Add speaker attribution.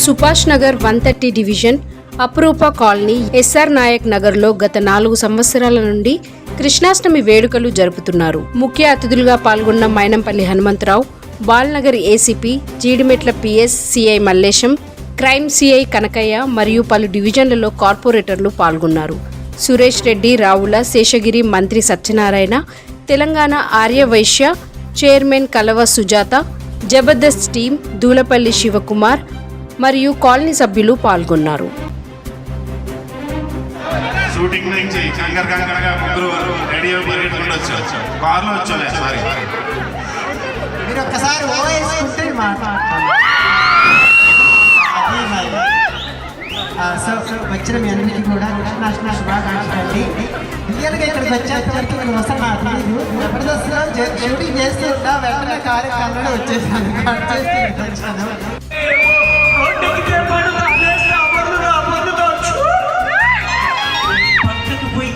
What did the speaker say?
Speaker 1: Subhash Nagar one thirty division Apurupa colony SR Nayak నగర్లో గత నాలుగు సంవత్సరాల నుండి కృష్ణాష్టమి వేడుకలు జరుపుతున్నారు. ముఖ్య అతిథులుగా పాల్గొన్న Mynampally Hanumantharao Balanagar ACP Jeedimetla PS CI Mallesham crime CI Kanakaiah మరియు పలు డివిజన్లలో కార్పొరేటర్లు పాల్గొన్నారు. సురేష్ రెడ్డి రావుల శేషగిరి మంత్రి సత్యనారాయణ తెలంగాణ ఆర్యవైశ్య చైర్మన్ కలవ సుజాత జబర్దస్త్ టీం దూలపల్లి శివకుమార్ మరియు కాలనీ సభ్యులు పాల్గొన్నారు.
Speaker 2: షూటింగ్ నుంచి ముగ్గురు రెడీ కారులో వచ్చోలే సారీ
Speaker 3: మీరు ఒక్కసారి సో వచ్చిన మీ అందరికీ కూడా రియల్గా ఇక్కడికి వస్తాను నాకు జబర్దస్త్లో జ- షూటింగ్ చేస్తూ ఉంటా వెంటనే కార్యక్రమంలో వచ్చేసాను. కట్ వచ్చాను